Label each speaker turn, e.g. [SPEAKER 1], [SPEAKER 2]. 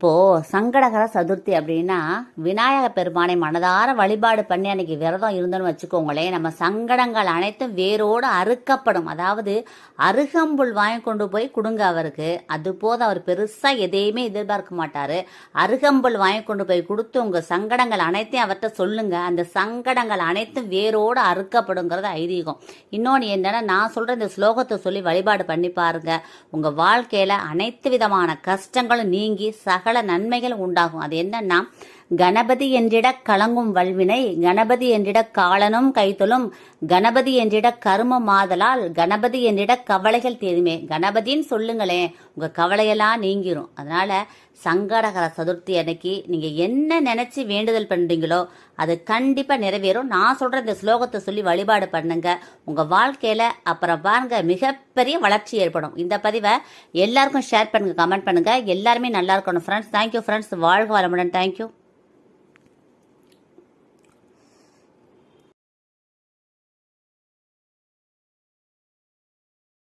[SPEAKER 1] இப்போ சங்கடகர சதுர்த்தி அப்படின்னா விநாயக பெருமானை மனதார வழிபாடு பண்ணி அன்னைக்கு விரதம் இருந்தோன்னு வச்சுக்கோங்களேன் நம்ம சங்கடங்கள் அனைத்தும் வேரோடு அறுக்கப்படும். அதாவது அருகம்புல் வாங்கி கொண்டு போய் கொடுங்க அவருக்கு. அது போது அவர் பெருசா எதையுமே எதிர்பார்க்க மாட்டாரு. அருகம்புல் வாங்கி கொண்டு போய் கொடுத்து உங்க சங்கடங்கள் அனைத்தையும் அவர்கிட்ட சொல்லுங்க. அந்த சங்கடங்கள் அனைத்தும் வேரோடு அறுக்கப்படுங்கிறது ஐதீகம். இன்னொன்று என்னன்னா நான் சொல்ற இந்த ஸ்லோகத்தை சொல்லி வழிபாடு பண்ணி பாருங்க. உங்க வாழ்க்கையில அனைத்து விதமான கஷ்டங்களும் நீங்கி சகல நன்மைகள் உண்டாகும். அது என்னன்னா கணபதி என்றிட கலங்கும் வல்வினை கணபதி என்றிட காலனும் கைத்தொழும் கணபதி என்றிட கரும மாதலால் கணபதி என்றிட கவலைகள் தீருமே கணபதின்னு சொல்லுங்களேன் உங்க கவலையெல்லாம் நீங்கிரும். அதனால சங்கடகர சதுர்த்தி அன்னைக்கு நீங்க என்ன நினைச்சு வேண்டுதல் பண்றீங்களோ அது கண்டிப்பா நிறைவேறும். நான் சொல்ற இந்த ஸ்லோகத்தை சொல்லி வழிபாடு பண்ணுங்க. உங்க வாழ்க்கையில அப்புறம் பாருங்க மிகப்பெரிய வளர்ச்சி ஏற்படும். இந்த பதிவை எல்லாருக்கும் ஷேர் பண்ணுங்க கமெண்ட் பண்ணுங்க. எல்லாருமே நல்லா இருக்கணும் ஃப்ரெண்ட்ஸ் தேங்க்யூ ஃப்ரெண்ட்ஸ் வாழ்க வளமுடன். தேங்க்யூ